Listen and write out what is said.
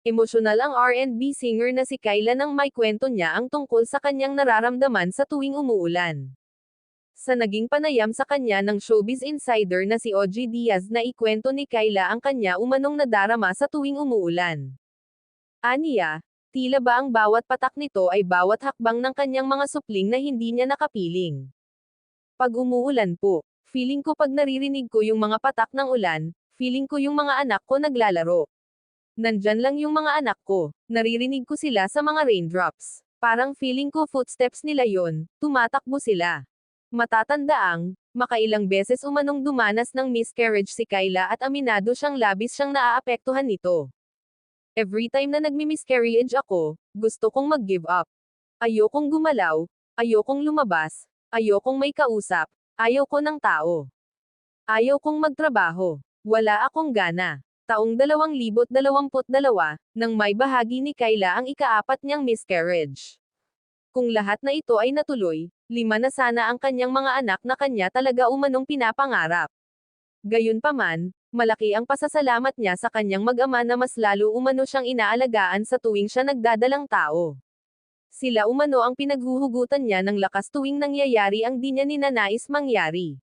Emosyonal ang R&B singer na si Kyla nang may kwento niya ang tungkol sa kanyang nararamdaman sa tuwing umuulan. Sa naging panayam sa kanya ng showbiz insider na si OG Diaz na ikwento ni Kyla ang kanya umanong nadarama sa tuwing umuulan. Aniya, tila ba ang bawat patak nito ay bawat hakbang ng kanyang mga supling na hindi niya nakapiling. Pag umuulan po, feeling ko pag naririnig ko yung mga patak ng ulan, feeling ko yung mga anak ko naglalaro. Nandyan lang yung mga anak ko, naririnig ko sila sa mga raindrops. Parang feeling ko footsteps nila yon, tumatakbo sila. Matatandaang, makailang beses umanong dumanas ng miscarriage si Kyla at aminado siyang labis siyang naaapektuhan nito. Every time na nagmi-miscarriage ako, gusto kong mag-give up. Ayokong gumalaw, ayokong lumabas, ayokong may kausap, ayaw ko ng tao. Ayaw kong magtrabaho. Wala akong gana. Taong 2022, nang may bahagi ni Kyla ang ikaapat niyang miscarriage. Kung lahat na ito ay natuloy, lima na sana ang kanyang mga anak na kanya talaga umanong pinapangarap. Gayunpaman, malaki ang pasasalamat niya sa kanyang mag-ama na mas lalo umano siyang inaalagaan sa tuwing siya nagdadalang tao. Sila umano ang pinaghuhugutan niya ng lakas tuwing nangyayari ang di niya ninanais mangyari.